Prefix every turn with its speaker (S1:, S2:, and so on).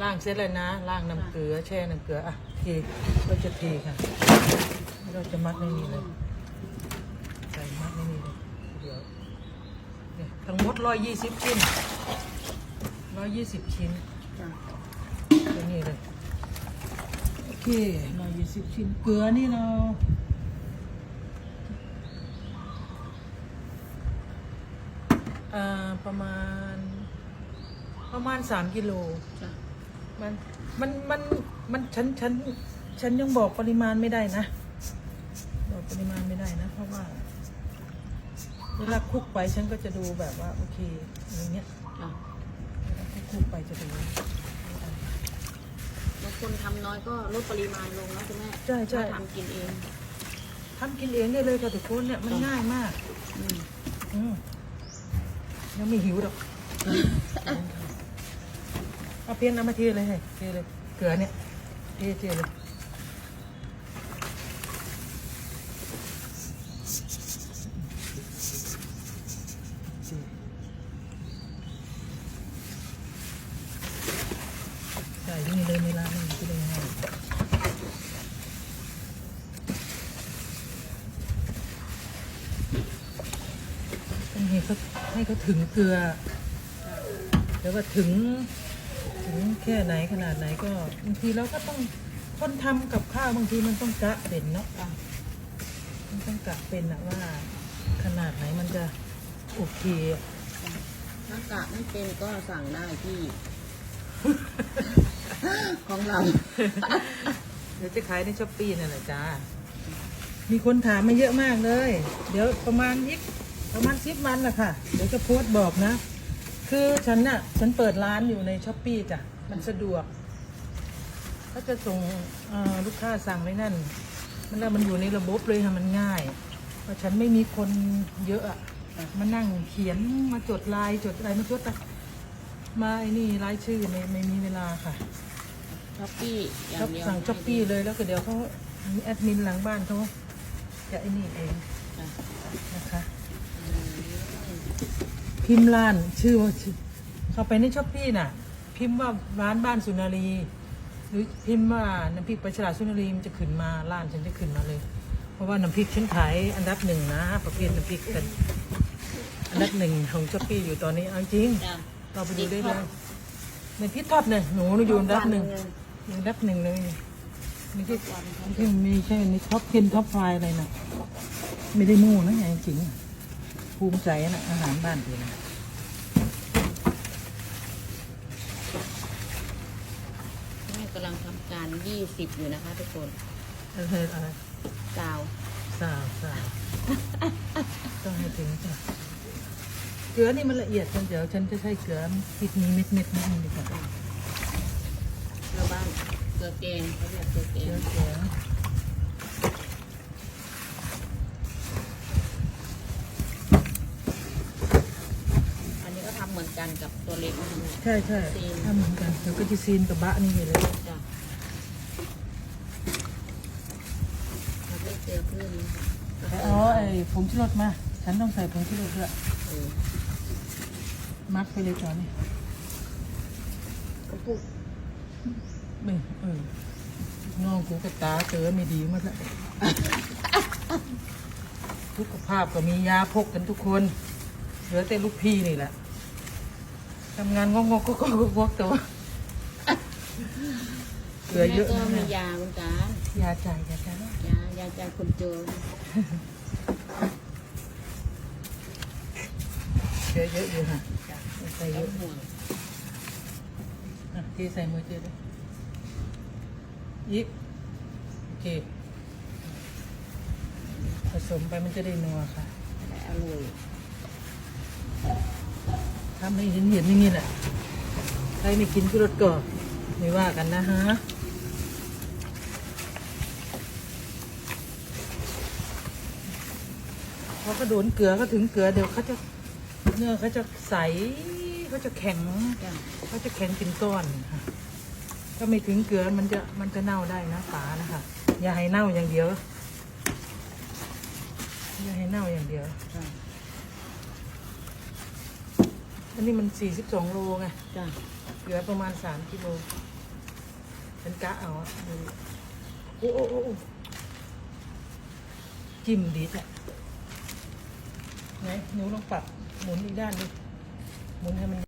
S1: ล้างเสร็จแล้วนะล้างน้ำเกลือแช่น้ำเกลืออะเทเราจะเทค่ะเราจะมัดในนี้เลยใส่มัดในนี้เลยเดี๋ยวเนี่ยทั้งหมดร้อยยี่สิบชิ้นร้อยยี่สิบชิ้น
S2: จ้ะ
S1: ตัวนี้เลยโอเคร้อยยี่สิบชิ้นเกลือนี่เราอ่าประมาณประมาณสามกิโล
S2: จ้ะ
S1: มันมันมันมันฉันฉันฉันยังบอกปริมาณไม่ได้นะ บอกปริมาณไม่ได้นะ เพราะว่าเวลาคลุกไปฉันก็จะดูแบบว่า โอเคอะไรเงี้ย
S2: จ้ะ
S1: เวลาคลุกไปจะดู
S2: บางคนทำน้อยก็ลดปริมาณลงนะคุณแม่
S1: ใช่ใช่
S2: ถ้าทำกินเอง
S1: ทำกินเองได้เลยค่ะทุกคนเนี่ยมันง่ายมาก
S2: อืม
S1: อืมยังไม่หิวหรอก เอาเพี้ยนเอามาเทเลยให้เทเลย เกลือเนี่ยเทเทเลยใส่ที่นี่เลยในร้านนี่ที่เลยง่ายให้เขาให้เขาถึงเกลือแต่ว่าถึง ถึงแค่ไหนขนาดไหนก็บางทีเราก็ต้องคนทำกับข้าวบางทีมันต้องกะเป็นเนาะ
S2: จ้ะ
S1: มันต้องกะเป็นอะว่า ขนาดไหนมันจะโอเคอะ
S2: ถ้ากะไม่เป็นก็สั่งได้ที่ ของเรา
S1: เดี๋ยวจะขายในช้อปปี้นั่นแหละจ้า มีคนถามมาเยอะมากเลย เดี๋ยวประมาณยิกประมาณสิบวันแหละค่ะเดี๋ยวจะโพสต์บอกนะ คือฉันน่ะ ฉันเปิดร้านอยู่ในช้อปปี้จ้ะ มันสะดวก ก็จะส่งเอ่อลูกค้าสั่งไว้นั่น มันแล้วมันอยู่ในระบบเลยค่ะมันง่ายเพราะฉันไม่มีคนเยอะอะมานั่งเขียนมาจดลายจดอะไรมาจดอะมาไอ้นี่รายชื่อไม่ไม่มีเวลาค่ะ
S2: ช้อปปี้อย่า
S1: ช็องป
S2: เดียว
S1: สั่งช้อปปี้เลยแล้วก็เดี๋ยวเขามีแอดมินหลังบ้านเขาจะไอ้นี่เอง
S2: จ้ะ
S1: นะคะ
S2: อืม
S1: พิมพ์ร้านชื่อว่าชื่อเข้าไปในช้อปปี้น่ะ พิมพ์ว่าร้านบ้านสุนารีหรือพิมพ์ว่าน้ำพริกปลาฉลาดสุนารีมันจะขึ้นมาร้านฉันจะขึ้นมาเลย เพราะว่าน้ำพริกฉันขายอันดับหนึ่งนะ ประเภทน้ำพริกกันอันดับหนึ่งของช้อปปี้อยู่ตอนนี้เอาจริง
S2: จ้ะ
S1: เราไปดูได้เลยในพิทท็อปเนี่ยหนูอยู่อันดับหนึ่งอยู่อันดับหนึ่งเลยไม่ใช่ไม่ใช่ไม่ใช่ในท็อปเทนท็อปไฟอะไรนะไม่ได้มู่นะอย่างจริงๆ ภูมิใจนะอาหารบ้านเองนะ
S2: แม่กำลังทำการยี่สิบอยู่นะคะทุกคน
S1: อะไรอะไร
S2: กาว
S1: สาวสาวต้องให้ถึงจ้ะเกลือนี่มันละเอียดจนเดี๋ยวฉันจะใช้เกลือติดมีเม็ดเม็ดๆนิดนึงดีกว่า
S2: เราบ้านเกลือแกงเขาเรียกเกลือแก
S1: เกลื
S2: ง
S1: อ เกลือ
S2: อันนี้ก็ทำเหมือนกันกับตัวเล็กนะคะแม่
S1: ใช่ใช่
S2: ซีน
S1: ทำเหมือนกันเดี๋ยวก็จะซีนกับบะนี่เลย
S2: จ้ะเราได้เจอเพื่อนนะคะ
S1: อ๋อไอ้ผงชูรสมา ฉันต้องใส่ผงชูรสด้วย
S2: เออ
S1: มักไปเลยจอนนี่
S2: ก็พูด
S1: ไม่เออน้องกูกับตาเจอไม่ดีหมดแล้วสุขภาพก็มียาพกกันทุกคนเหลือแต่ลูกพี่นี่แหละ ทำงานงงๆก็ก็ก็ก็แต่ว่าเหลือเยอะ
S2: ม่ก็
S1: นะ
S2: มียาคุณตายา
S1: จ่ายยาจ่าย
S2: ยายาใจคนเจอ
S1: เหลือเยอะอยู่ค่ะใส่เย
S2: อะห่วง
S1: อะที่ใส่มือเจอด้วยยิบโอเคผสมไปมันจะได้นัวค่ะ
S2: อร่อย
S1: ทำให้เห็นเห็นอย่างนี้แหละใครไม่กินก็รสก่อนไม่ว่ากันนะฮะพอกระโดนเกลือก็ถึงเกลือเดี๋ยวเขาจะเนื้อเขาจะใสเขาจะแข็งเขาจะแข็งเป็นก้อนค่ะถ้าไม่ถึงเกลือมันจะมันจะเน่าได้นะฝานะคะ อย่าให้เน่าอย่างเดียว อย่าให้เน่าอย่างเดียว อันนี้มันสี่สิบสองโลไง
S2: จ้ะ
S1: เหลือประมาณสามกิโลเป็นกะเอาอะดูโอ้โอ้โอ้โอ้จิ้มดีแท้ไหนหนูลองปรับหมุนอีกด้านดิหมุนให้มัน